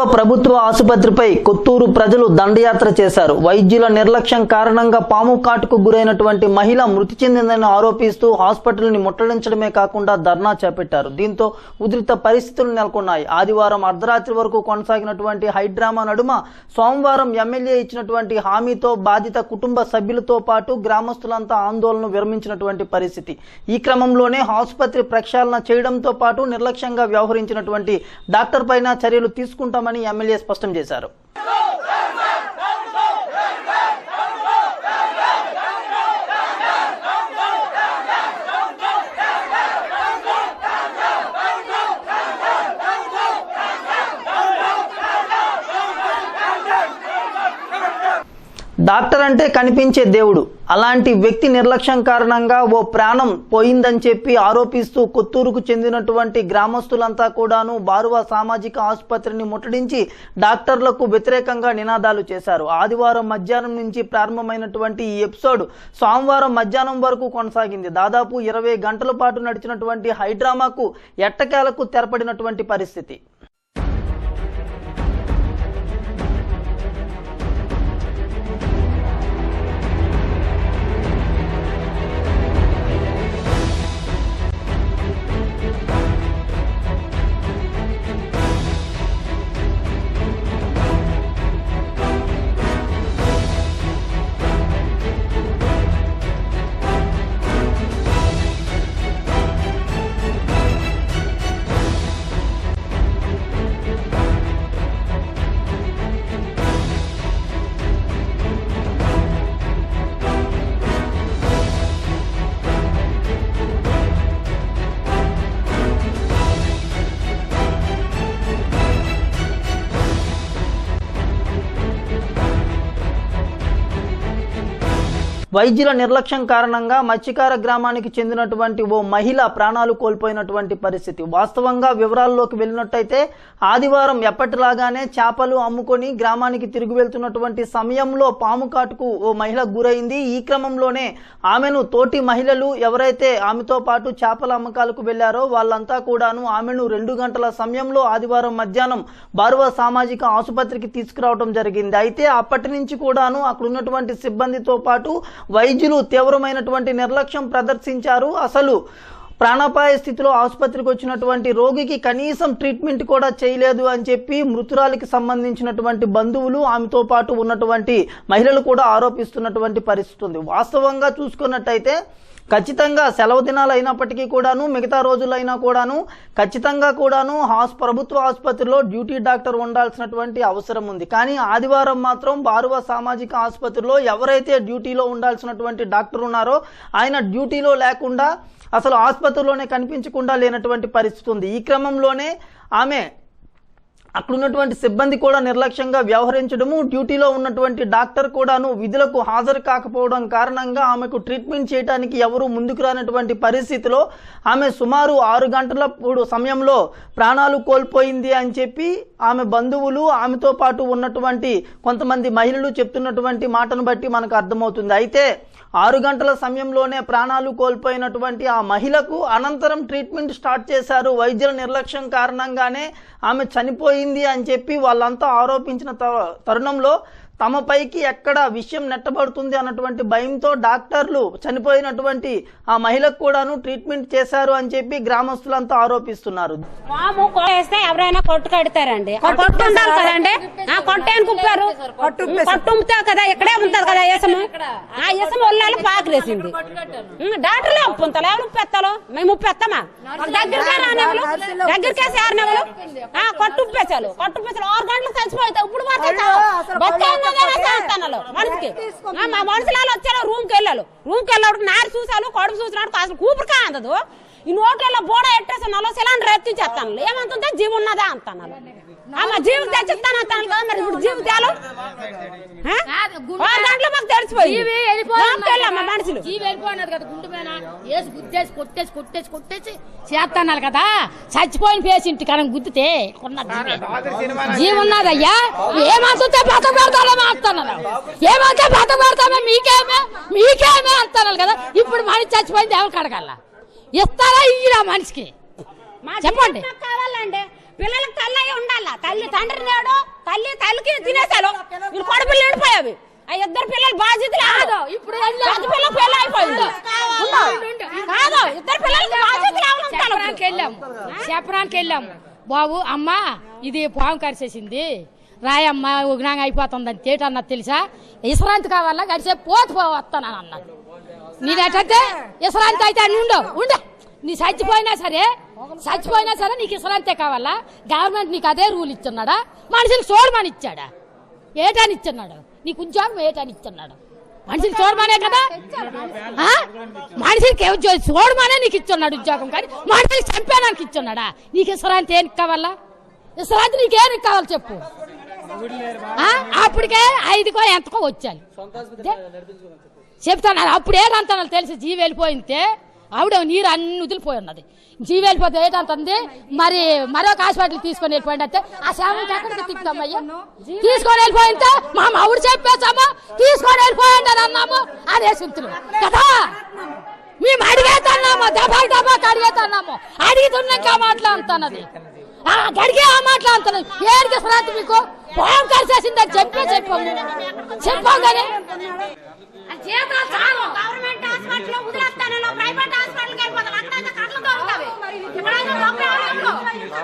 బారువ ప్రభుత్వ ఆసుపత్రిపై కొత్తూరు ప్రజలు దండయాత్ర చేశారు. వైద్యుల నిర్లక్ష్యం కారణంగా పాము కాటుకు గురైనటువంటి మహిళ మృతి చెందిందని ఆరోపిస్తూ హాస్పిటల్ని ముట్టడించడమే కాకుండా ధర్నా చేపట్టారు. దీంతో ఉధృత పరిస్థితులు నెలకొన్నాయి. ఆదివారం అర్ధరాత్రి వరకు కొనసాగినటువంటి హైడ్రామా నడుమ సోమవారం ఎమ్మెల్యే ఇచ్చినటువంటి హామీతో బాధిత కుటుంబ సభ్యులతో పాటు గ్రామస్తులంతా ఆందోళన విరమించినటువంటి పరిస్థితి. ఈ క్రమంలోనే ఆసుపత్రి ప్రక్షాళన చేయడంతో పాటు నిర్లక్ష్యంగా వ్యవహరించినటువంటి డాక్టర్ పైన చర్యలు తీసుకుంటామని ఎమ్మెల్యే స్పష్టం చేశారు. డాక్టర్ అంటే కనిపించే దేవుడు. అలాంటి వ్యక్తి నిర్లక్ష్యం కారణంగా ఓ ప్రాణం పోయిందని చెప్పి ఆరోపిస్తూ కొత్తూరుకు చెందినటువంటి గ్రామస్తులంతా కూడాను బారువా సామాజిక ఆసుపత్రిని ముట్టడించి డాక్టర్లకు వ్యతిరేకంగా నినాదాలు చేశారు. ఆదివారం మధ్యాహ్నం నుంచి ప్రారంభమైనటువంటి ఈ ఎపిసోడ్ సోమవారం మధ్యాహ్నం వరకు కొనసాగింది. దాదాపు ఇరవై గంటల పాటు నడిచినటువంటి హైడ్రామాకు ఎట్టకేలకు తెరపడినటువంటి పరిస్థితి. వైద్యుల నిర్లక్ష్యం కారణంగా మత్స్యకార గ్రామానికి చెందినటువంటి ఓ మహిళ ప్రాణాలు కోల్పోయినటువంటి పరిస్థితి. వాస్తవంగా వివరాల్లోకి వెళ్ళినట్టయితే ఆదివారం ఎప్పటిలాగానే చేపలు అమ్ముకొని గ్రామానికి తిరిగి వెళ్తున్నటువంటి సమయంలో పాము కాటుకు ఓ మహిళ గురైంది. ఈ క్రమంలోనే ఆమెను తోటి మహిళలు ఎవరైతే ఆమెతో పాటు చేపల అమ్మకాలకు వెళ్ళారో వాళ్ళంతా కూడాను ఆమెను రెండు గంటల సమయంలో ఆదివారం మధ్యాహ్నం బారువా సామాజిక ఆసుపత్రికి తీసుకురావడం జరిగింది. అయితే అప్పటి నుంచి కూడాను అక్కడ ఉన్నటువంటి సిబ్బందితో పాటు వైద్యులు తీవ్రమైనటువంటి నిర్లక్ష్యం ప్రదర్శించారు. అసలు ప్రాణాపాయ స్థితిలో ఆసుపత్రికి వచ్చినటువంటి రోగికి కనీసం ట్రీట్మెంట్ కూడా చేయలేదు అని చెప్పి మృతురాలికి సంబంధించినటువంటి బంధువులు ఆమెతో పాటు ఉన్నటువంటి మహిళలు కూడా ఆరోపిస్తున్నటువంటి పరిస్థితి ఉంది. వాస్తవంగా చూసుకున్నట్టయితే ఖచ్చితంగా సెలవు దినాలు అయినప్పటికీ కూడాను మిగతా రోజులైనా కూడాను ఖచ్చితంగా కూడాను హాస్ ప్రభుత్వ ఆసుపత్రిలో డ్యూటీ డాక్టర్ ఉండాల్సినటువంటి అవసరం ఉంది. కానీ ఆదివారం మాత్రం బారువా సామాజిక ఆసుపత్రిలో ఎవరైతే డ్యూటీలో ఉండాల్సినటువంటి డాక్టర్ ఉన్నారో ఆయన డ్యూటీలో లేకుండా అసలు ఆసుపత్రిలోనే కనిపించకుండా లేనటువంటి పరిస్థితి ఉంది. ఈ క్రమంలోనే ఆమె అక్కడ ఉన్నటువంటి సిబ్బంది కూడా నిర్లక్ష్యంగా వ్యవహరించడము డ్యూటీలో ఉన్నటువంటి డాక్టర్ కూడాను విధులకు హాజరు కాకపోవడం కారణంగా ఆమెకు ట్రీట్మెంట్ చేయడానికి ఎవరు ముందుకు రానటువంటి పరిస్థితిలో ఆమె సుమారు ఆరు గంటల సమయంలో ప్రాణాలు కోల్పోయింది అని చెప్పి ఆమె బంధువులు ఆమెతో పాటు ఉన్నటువంటి కొంతమంది మహిళలు చెప్తున్నటువంటి మాటను బట్టి మనకు అర్థమవుతుంది. అయితే ఆరు గంటల సమయంలోనే ప్రాణాలు కోల్పోయినటువంటి ఆ మహిళకు అనంతరం ట్రీట్మెంట్ స్టార్ట్ చేశారు. వైద్యుల నిర్లక్ష్యం కారణంగానే ఆమె చనిపోయి చనిపోయింది అని చెప్పి వాళ్ళంతా ఆరోపించిన తరుణంలో తమపైకి ఎక్కడ విషయం నెట్టబడుతుంది అన్నటువంటి భయంతో డాక్టర్లు చనిపోయినటువంటి ఆ మహిళకు కూడాను ట్రీట్మెంట్ చేశారు అని చెప్పి గ్రామస్తులంతా ఆరోపిస్తున్నారు. ఎవరైనా కొట్టు కడతారండి. కొట్టు ఉండాలి కదండి. కొట్టేని కుప్పారు కదా ఇక్కడే ఉంటది కదా ఏసము? ఆ ఏసము ఒళ్ళాలి పాకలేసింది డాక్టర్లే ఎవరు ఉప్పెత్తాలో మేము ఉప్పెత్తామా మాకు దగ్గరికే రానివ్వలు దగ్గరికే సేరనివ్వలు ఆ కొట్టు ఉప్పేసాలు కొట్టు ఉప్పేసాలు ఆరు చచ్చిపోతాయి ఇప్పుడు మాత్రం బతికే ఉన్నదేనా చేస్తాను మనిషికి. ఆ, మా మనుషులు వచ్చారు రూమ్కి వెళ్ళారు. రూమ్కి వెళ్ళాడు నారు చూసాను కడుపు చూసినాడు అసలు కూపురుకా అందదు. ఈ నోట్లలో బోడ ఎట్టేసి నలో సిలిండర్ ఎత్తించేస్తాను ఏమంటుందా జీవి ఉన్నదా అంటాను ఆమె జీవి తెచ్చిస్తాను అంటాను కదా మరి ఇప్పుడు జీవి తేలు? గంటలు మాకు వెళ్ళాము మనుషులు. జీవి వెళ్ళిపోయినది కదా గుండు వేసి గుద్దేసి కొట్టేసి కొట్టేసి కొట్టేసి చేస్తాన్నారు కదా. చచ్చిపోయిన పేషెంట్ కనుక గుద్దితే జీవి. ఉన్నదయ్యా? ఏమంతుంటే బత పెడతాలో మాట్లాడుతున్నారు ఏమంటే బత పెడతామే మీకేమే? మీకేమే అంటున్నారు కదా? ఇప్పుడు మనిషి చచ్చిపోయింది ఎవరు కడగల ఇస్తారా ఇయ్యరా మనిషికి? చెప్పండి. కావాలండి. పిల్లలకు తల్లి అయి ఉండాలా? తల్లి తండ్రి నేడు తల్లి తల్లికి తినేసారు వీళ్ళు కొడుపులు నిండిపోయావి ఆ ఇద్దరు పిల్లలు బాధ్యత లేదు ఇప్పుడు పిల్ల పెళ్ళి అయిపోయింది. కాదు ఇద్దరు పిల్లలకి బాధ్యత చెప్పడానికి వెళ్ళాము. చెప్పడానికి వెళ్ళాము. బాబు అమ్మ ఇది పాము కరిసేసింది. రాయమ్మ ఉగ్నాంగ అయిపోతుంది అని తేటన్నది తెలుసా? విశ్రాంతి కావాలా? గడిచే పోతు పో వస్తాను అన్నది నీదేటంటే విశ్రాంతి అయితే అని ఉండు ఉండు. నీ చచ్చిపోయినా సరే చచ్చిపోయినా సరే నీకు విశ్రాంతే కావాలా? గవర్నమెంట్ నీకు అదే రూల్ ఇచ్చున్నాడా మనుషులకు చూడమని ఇచ్చాడా? ఏటని ఇచ్చున్నాడు నీకు ఉద్యోగం ఏటని ఇచ్చున్నాడు మనిషిని చూడమనే కదా? మనిషికి చూడమనే నీకు ఇచ్చున్నాడు ఉద్యోగం కానీ మనిషిని చంపేదానికి ఇచ్చున్నాడా నీకు విశ్రాంతి ఏనికి కావాలా? విశ్రాంతి నీకేనికి కావాలి చెప్పు? అప్పటికే ఐదుకో ఎంతకో వచ్చాను చెప్తాను అప్పుడు ఏదంతా తెలిసి జీవి వెళ్ళిపోయింటే ఆవిడ నీరు అన్ని వదిలిపోయి ఉన్నది జీవి వెళ్ళిపోతే ఏంటంటుంది మరి మరొక హాస్పిటల్ తీసుకొని వెళ్ళిపోయింది అంటే ఆ ఎక్కడికి తిప్పుతామయ్యా తీసుకొని వెళ్ళిపోయింటే మా ఆవిడ చెప్పేసాము తీసుకొని వెళ్ళిపోయింది అని అన్నాము. అదే సుంతులు కదా? మేము అడిగేతన్నాము దబా దబా అడిగేతన్నాము అడిగితున్నాక మాట్లాడుతున్నది ఆ గడిగే ఆ మాట్లాడుతున్నది ఏడికి శ్రాంతి మీకు? భయం కలిసేసిందని చెప్పే చెప్పాము చెప్పాం కానీ. గవర్నమెంట్ హాస్పిటల్ వదిలేస్తాను ప్రైవేట్ హాస్పిటల్కి వెళ్ళిపోతాను అక్కడైతే కట్లు దొరుకుతాయి ఇక్కడైతే దొరకవు ఎవరు.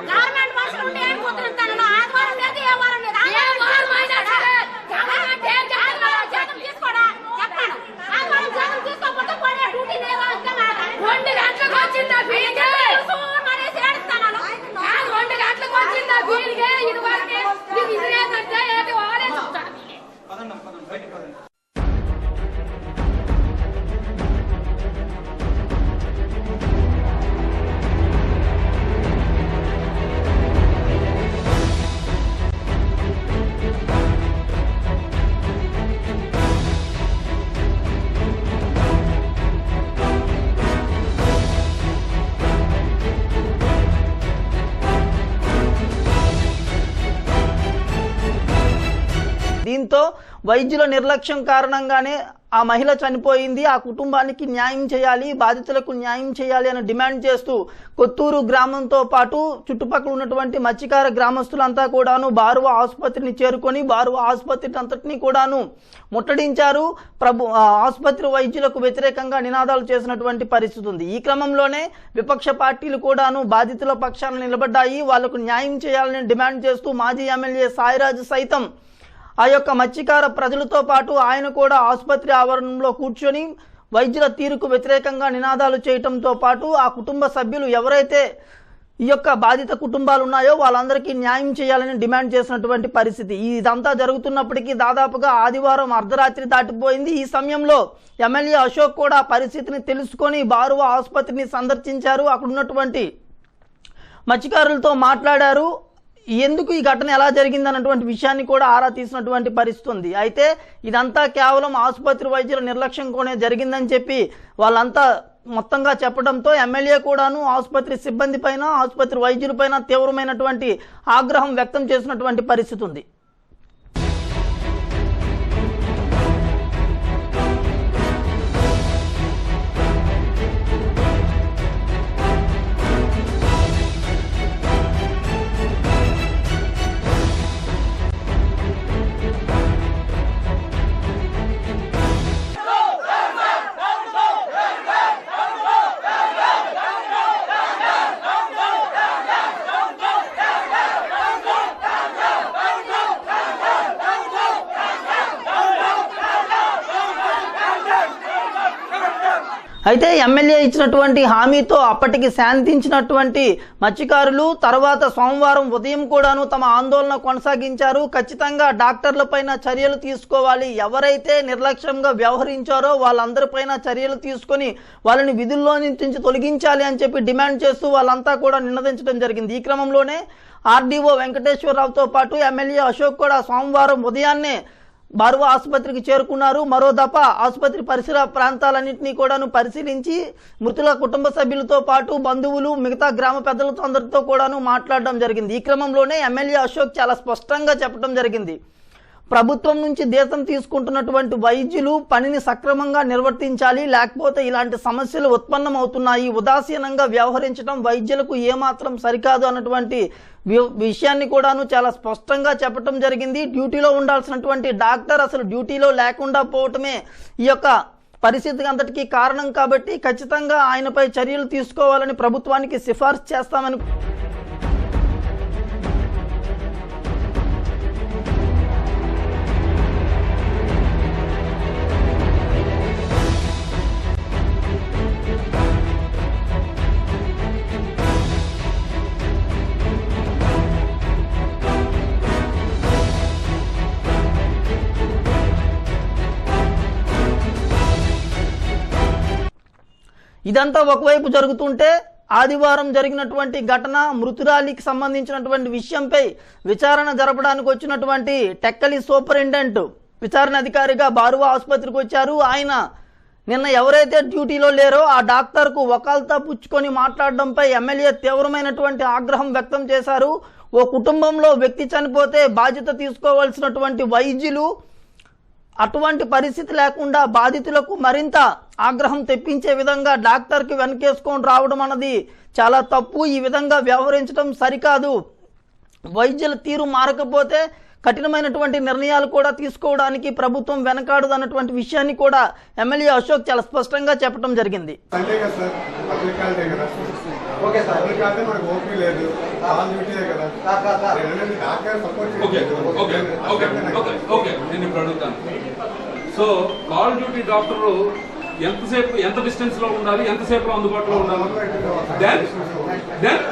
గవర్నమెంట్ బస్సులు ఉంటే వెళ్ళిపోతున్నాను ఆదివారం లేదు ఏ వారం లేదు గవర్నమెంట్ దీంతో వైద్యుల నిర్లక్ష్యం కారణంగానే ఆ మహిళ చనిపోయింది. ఆ కుటుంబానికి న్యాయం చేయాలి బాధితులకు న్యాయం చేయాలి అని డిమాండ్ చేస్తూ కొత్తూరు గ్రామంతో పాటు చుట్టుపక్కల ఉన్నటువంటి మత్స్యకార గ్రామస్తులంతా కూడాను బారువ ఆసుపత్రిని చేరుకొని బారువ ఆసుపత్రిని అంతటినీ కూడాను ముట్టడించారు. ప్రభు ఆసుపత్రి వైద్యులకు వ్యతిరేకంగా నినాదాలు చేసినటువంటి పరిస్థితి ఉంది. ఈ క్రమంలోనే విపక్ష పార్టీలు కూడాను బాధితుల పక్షాన నిలబడ్డాయి. వాళ్ళకు న్యాయం చేయాలని డిమాండ్ చేస్తూ మాజీ ఎమ్మెల్యే సాయిరాజు సైతం ఆ యొక్క మత్స్యకార ప్రజలతో పాటు ఆయన కూడా ఆసుపత్రి ఆవరణంలో కూర్చొని వైద్యుల తీరుకు వ్యతిరేకంగా నినాదాలు చేయటంతో పాటు ఆ కుటుంబ సభ్యులు ఎవరైతే ఈ యొక్క బాధిత కుటుంబాలు ఉన్నాయో వాళ్ళందరికీ న్యాయం చేయాలని డిమాండ్ చేసినటువంటి పరిస్థితి. ఇదంతా జరుగుతున్నప్పటికీ దాదాపుగా ఆదివారం అర్ధరాత్రి దాటిపోయింది. ఈ సమయంలో ఎమ్మెల్యే అశోక్ కూడా పరిస్థితిని తెలుసుకొని బారువా ఆసుపత్రిని సందర్శించారు. అక్కడ ఉన్నటువంటి మత్స్యకారులతో మాట్లాడారు. ఎందుకు ఈ ఘటన ఎలా జరిగింది అన్నటువంటి విషయాన్ని కూడా ఆరా తీసినటువంటి పరిస్థితుంది అయితే ఇదంతా కేవలం ఆసుపత్రి వైద్యుల నిర్లక్ష్యం కూడా జరిగిందని చెప్పి వాళ్ళంతా మొత్తంగా చెప్పడంతో ఎమ్మెల్యే కూడాను ఆసుపత్రి సిబ్బంది పైన ఆసుపత్రి వైద్యులపైన తీవ్రమైనటువంటి ఆగ్రహం వ్యక్తం చేసినటువంటి పరిస్థితి ఉంది. అయితే ఎమ్మెల్యే ఇచ్చినటువంటి హామీతో అప్పటికి శాంతించినటువంటి మత్స్యకారులు తర్వాత సోమవారం ఉదయం కూడాను తమ ఆందోళన కొనసాగించారు. ఖచ్చితంగా డాక్టర్లపైన చర్యలు తీసుకోవాలి. ఎవరైతే నిర్లక్ష్యంగా వ్యవహరించారో వాళ్ళందరిపైన చర్యలు తీసుకొని వాళ్ళని విధుల్లో నుంచి తొలగించాలి అని చెప్పి డిమాండ్ చేస్తూ వాళ్ళంతా కూడా నినదించడం జరిగింది. ఈ క్రమంలోనే ఆర్డీఓ వెంకటేశ్వరరావుతో పాటు ఎమ్మెల్యే అశోక్ కూడా సోమవారం ఉదయాన్నే బారువ ఆసుపత్రికి చేరుకున్నారు. మరో దఫ ఆసుపత్రి పరిసర ప్రాంతాలన్నింటినీ కూడాను పరిశీలించి మృతుల కుటుంబ సభ్యులతో పాటు బంధువులు మిగతా గ్రామ పెద్దలతో అందరితో కూడాను మాట్లాడడం జరిగింది. ఈ క్రమంలోనే ఎమ్మెల్యే అశోక్ చాలా స్పష్టంగా చెప్పడం జరిగింది. ప్రభుత్వం నుంచి దేశం తీసుకుంటున్నటువంటి వైద్యులు పనిని సక్రమంగా నిర్వర్తించాలి లేకపోతే ఇలాంటి సమస్యలు ఉత్పన్నమవుతున్నాయి ఉదాసీనంగా వ్యవహరించడం వైద్యులకు ఏమాత్రం సరికాదు అన్నటువంటి వి- విషయాన్ని కూడాను చాలా స్పష్టంగా చెప్పడం జరిగింది. డ్యూటీలో ఉండాల్సినటువంటి డాక్టర్ అసలు డ్యూటీలో లేకుండా పోవటమే ఈ యొక్క పరిస్థితికి అంతటికీ కారణం కాబట్టి ఖచ్చితంగా ఆయనపై చర్యలు తీసుకోవాలని ప్రభుత్వానికి సిఫార్సు చేస్తామని ఇదంతా ఒకవైపు జరుగుతుంటే ఆదివారం జరిగినటువంటి ఘటన మృతురాలికి సంబంధించినటువంటి విషయంపై విచారణ జరపడానికి వచ్చినటువంటి టెక్కలి సూపరింటెండెంట్ విచారణ అధికారిగా బారువా ఆసుపత్రికి వచ్చారు. ఆయన నిన్న ఎవరైతే డ్యూటీలో లేరో ఆ డాక్టర్కు వకాల్తా పుచ్చుకొని మాట్లాడడంపై ఎమ్మెల్యే తీవ్రమైనటువంటి ఆగ్రహం వ్యక్తం చేశారు. ఓ కుటుంబంలో వ్యక్తి చనిపోతే బాధ్యత తీసుకోవాల్సినటువంటి వైద్యులు అటువంటి పరిస్థితి లేకుండా బాధితులకు మరింత ఆగ్రహం తెప్పించే విధంగా డాక్టర్కి వెనకేసుకొని రావడం అన్నది చాలా తప్పు. ఈ విధంగా వ్యవహరించడం సరికాదు. వైద్యుల తీరు మారకపోతే కఠినమైనటువంటి నిర్ణయాలు కూడా తీసుకోవడానికి ప్రభుత్వం వెనకాడదు అన్నటువంటి విషయాన్ని కూడా ఎమ్మెల్యే అశోక్ చాలా స్పష్టంగా చెప్పడం జరిగింది. సార్. ఓకే సార్ మనకు లేదు. ఆన్ డ్యూటీయే కదా. Doctor support okay okay okay okay okay నేను ఇప్పుడు అడుగుతాను. సో కాల్ డ్యూటీ డాక్టర్ ఎంతసేపు ఎంత డిస్టెన్స్లో ఉండాలి ఎంతసేపు అందుబాటులో ఉండాలి? దెన్ దెన్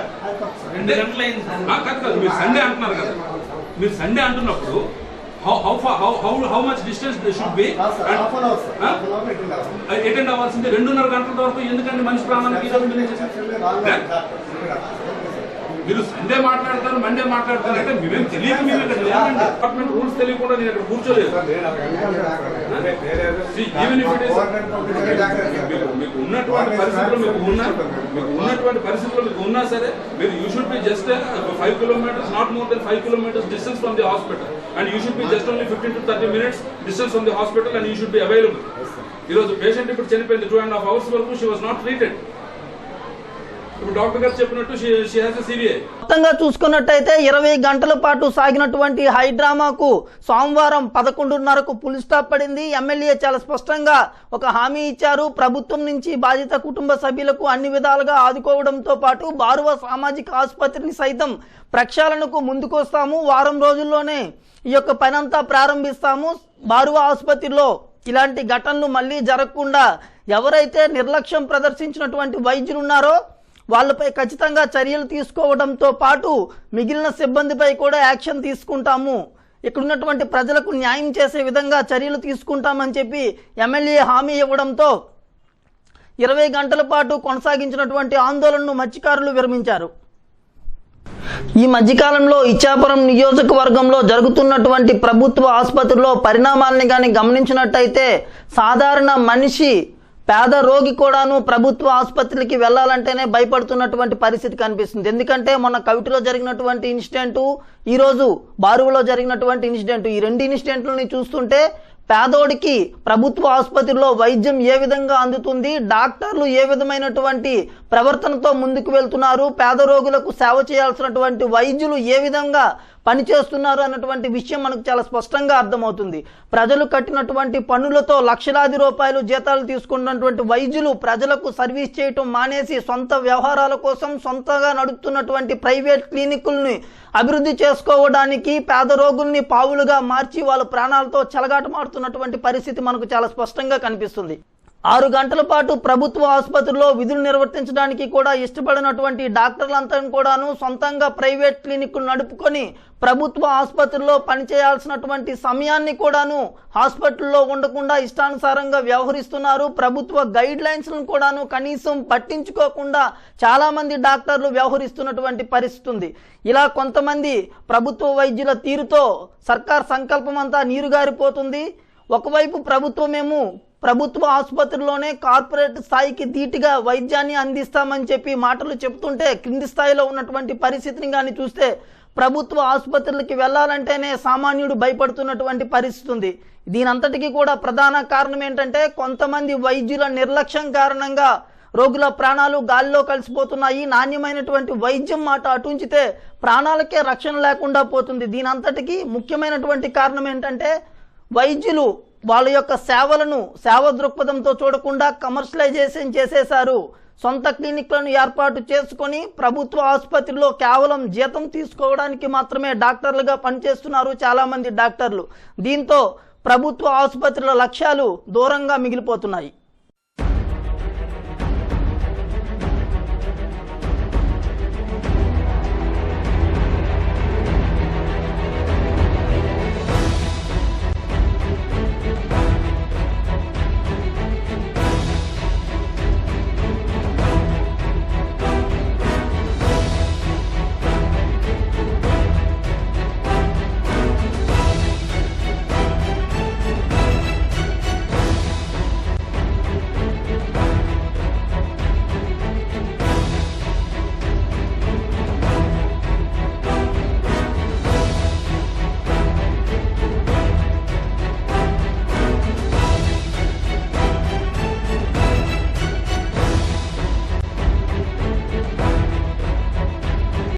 రెండు గంటలైంది కాదు కాదు. మీరు సండే అంటున్నారు కదా. మీరు సండే అంటున్నప్పుడు distance should be half an hour sir half an hour పెట్టిండాలి attend అవ్వాల్సింది రెండున్నర గంటల వరకు ఎందుకంటే మనిషి ప్రాణానికి మీరు సండే మాట్లాడతారు మండే మాట్లాడతారు అంటే మీరేం తెలియదు మీరు డిపార్ట్మెంట్ రూల్స్ తెలియకుండా నేను ఇక్కడ కూర్చోలేదు. మీకు ఉన్నటువంటి పరిస్థితుల్లో మీకు ఉన్నా మీకు ఉన్నటువంటి పరిస్థితుల్లో మీకు ఉన్నా సరే మీరు you should be just five kilometres not more than five kilometres distance from the hospital and you should be just only fifteen to thirty minutes distance from the hospital and you should be available ఈరోజు patient ఇప్పుడు చనిపోయింది two and half hours వరకు she was not treated ఇప్పుడు doctor గారు చెప్పినట్టు మొత్తంగా చూసుకున్నట్టయితే ఇరవై గంటల పాటు సాగినటువంటి హై డ్రామాకు సోమవారం పదకొండున్నరకు పులి స్టాప్ పడింది. ఎమ్మెల్యే చాలా స్పష్టంగా ఒక హామీ ఇచ్చారు. ప్రభుత్వం నుంచి బాధిత కుటుంబ సభ్యులకు అన్ని విధాలుగా ఆదుకోవడంతో పాటు బారువ సామాజిక ఆసుపత్రిని సైతం ప్రక్షాళనకు ముందుకొస్తాము. వారం రోజుల్లోనే ఈ యొక్క పనంతా ప్రారంభిస్తాము. బారువ ఆసుపత్రిలో ఇలాంటి ఘటనలు మళ్ళీ జరగకుండా ఎవరైతే నిర్లక్ష్యం ప్రదర్శించినటువంటి వైద్యులు ఉన్నారో వాళ్ళపై ఖచ్చితంగా చర్యలు తీసుకోవడంతో పాటు మిగిలిన సిబ్బందిపై కూడా యాక్షన్ తీసుకుంటాము. ఇక్కడున్నటువంటి ప్రజలకు న్యాయం చేసే విధంగా చర్యలు తీసుకుంటామని చెప్పి ఎమ్మెల్యే హామీ ఇవ్వడంతో ఇరవై గంటల పాటు కొనసాగించినటువంటి ఆందోళనను మత్స్యకారులు విరమించారు. ఈ మధ్యకాలంలో ఇచ్చాపురం నియోజకవర్గంలో జరుగుతున్నటువంటి ప్రభుత్వ ఆసుపత్రిలో పరిణామాలని కానీ గమనించినట్టయితే సాధారణ మనిషి పేద రోగి కూడాను ప్రభుత్వ ఆసుపత్రికి వెళ్ళాలంటేనే భయపడుతున్నటువంటి పరిస్థితి కనిపిస్తుంది. ఎందుకంటే మొన్న కవిటిలో జరిగినటువంటి ఇన్సిడెంట్ ఈరోజు బారువులో జరిగినటువంటి ఇన్సిడెంట్ ఈ రెండు ఇన్సిడెంట్లని చూస్తుంటే పేదోడికి ప్రభుత్వ ఆసుపత్రిలో వైద్యం ఏ విధంగా అందుతుంది డాక్టర్లు ఏ విధమైనటువంటి ప్రవర్తనతో ముందుకు వెళ్తున్నారు పేద రోగులకు సేవ చేయాల్సినటువంటి వైద్యులు ఏ విధంగా పనిచేస్తున్నారు అన్నటువంటి విషయం మనకు చాలా స్పష్టంగా అర్థమవుతుంది. ప్రజలు కట్టినటువంటి పన్నులతో లక్షలాది రూపాయలు జీతాలు తీసుకున్నటువంటి వైద్యులు ప్రజలకు సర్వీస్ చేయటం మానేసి సొంత వ్యవహారాల కోసం సొంతగా నడుపుతున్నటువంటి ప్రైవేట్ క్లినికుల్ని అభివృద్ధి చేసుకోవడానికి పేద రోగుల్ని పావులుగా మార్చి వాళ్ళ ప్రాణాలతో చెలగాటమాడుతున్నటువంటి పరిస్థితి మనకు చాలా స్పష్టంగా కనిపిస్తుంది. ఆరు గంటల పాటు ప్రభుత్వ ఆసుపత్రిలో విధులు నిర్వర్తించడానికి కూడా ఇష్టపడినటువంటి డాక్టర్లంతా కూడాను సొంతంగా ప్రైవేట్ క్లినిక్ నడుపుకొని ప్రభుత్వ ఆసుపత్రిలో పనిచేయాల్సినటువంటి సమయాన్ని కూడాను హాస్పిటల్లో ఉండకుండా ఇష్టానుసారంగా వ్యవహరిస్తున్నారు. ప్రభుత్వ గైడ్ లైన్స్లను కూడాను కనీసం పట్టించుకోకుండా చాలామంది డాక్టర్లు వ్యవహరిస్తున్నటువంటి పరిస్థితి ఉంది. ఇలా కొంతమంది ప్రభుత్వ వైద్యుల తీరుతో సర్కార్ సంకల్పం అంతా నీరుగారిపోతుంది. ఒకవైపు ప్రభుత్వమేమో ప్రభుత్వ ఆసుపత్రిలోనే కార్పొరేట్ స్థాయికి ధీటుగా వైద్యాన్ని అందిస్తామని చెప్పి మాటలు చెప్తుంటే క్రింది స్థాయిలో ఉన్నటువంటి పరిస్థితిని కానీ చూస్తే ప్రభుత్వ ఆసుపత్రులకి వెళ్ళాలంటేనే సామాన్యుడు భయపడుతున్నటువంటి పరిస్థితి ఉంది. దీనంతటికీ కూడా ప్రధాన కారణం ఏంటంటే కొంతమంది వైద్యుల నిర్లక్ష్యం కారణంగా రోగుల ప్రాణాలు గాలిలో కలిసిపోతున్నాయి. నాణ్యమైనటువంటి వైద్యం మాట అటుంచితే ప్రాణాలకే రక్షణ లేకుండా పోతుంది. దీనంతటికీ ముఖ్యమైనటువంటి కారణం ఏంటంటే వైద్యులు వాళ్ళ యొక్క సేవలను సేవ దృక్పథంతో చూడకుండా కమర్షియలైజేషన్ చేసేశారు. సొంత క్లినిక్లను ఏర్పాటు చేసుకొని ప్రభుత్వ ఆసుపత్రిలో కేవలం జీతం తీసుకోవడానికి మాత్రమే డాక్టర్లుగా పనిచేస్తున్నారు చాలా మంది డాక్టర్లు. దీంతో ప్రభుత్వ ఆసుపత్రుల లక్ష్యాలు దూరంగా మిగిలిపోతున్నాయి.